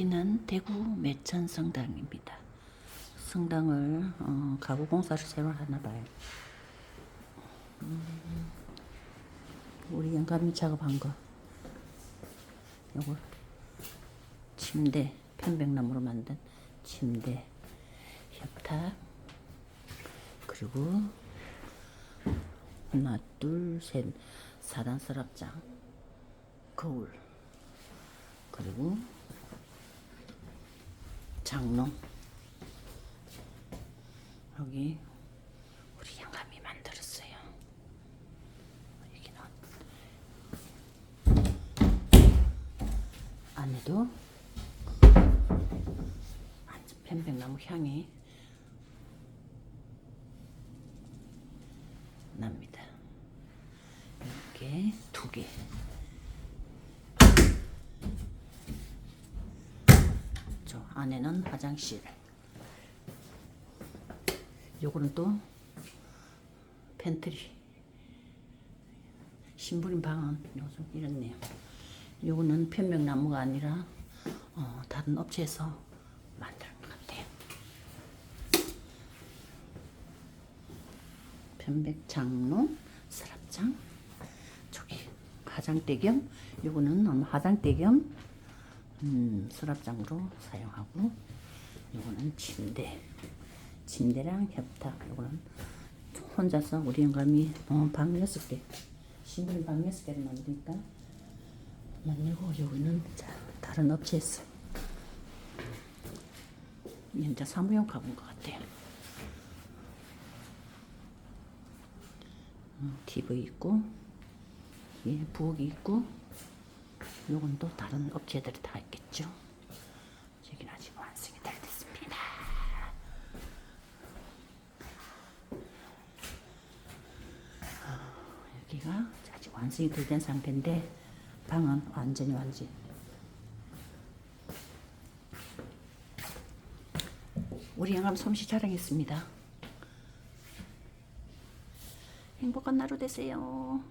여기는 대구 매천 성당입니다. 성당을 어, 가구 공사를 새로 하나 봐요. 음, 우리 영감이 작업한 거. 요거 침대 편백나무로 만든 침대 협탁 그리고 하나 둘셋 사단 서랍장 거울 그리고 장롱 여기 우리 영감이 만들었어요. 여기는 안에도 완전 편백나무 향이 납니다. 이렇게 두 개. 저 안에는 화장실. 요거는 또 팬트리. 신부님 방은 요즘 이렇네요. 요거는 편백나무가 아니라 어, 다른 업체에서 만든 것 같아요. 편백장롱, 서랍장, 저기 화장대 겸 요거는 화장대 겸 음, 서랍장으로 사용하고 요거는 침대. 침대랑 협탁 요거는 혼자서 우리 영감이 어, 방 여섯 개. 신부님 방 여섯 개를 만드니까 만들고 여기는 자, 다른 업체에서 현재 사무용 가본 것 같아요. 음, TV 있고 예, 부엌이 있고 요건 또 다른 업체들이 다 있겠죠? 여기는 아직 완성이 덜 됐습니다. 아, 여기가 아직 완성이 덜 된 상태인데 방은 완전히 완전 우리 영감 솜씨 자랑했습니다. 행복한 하루 되세요.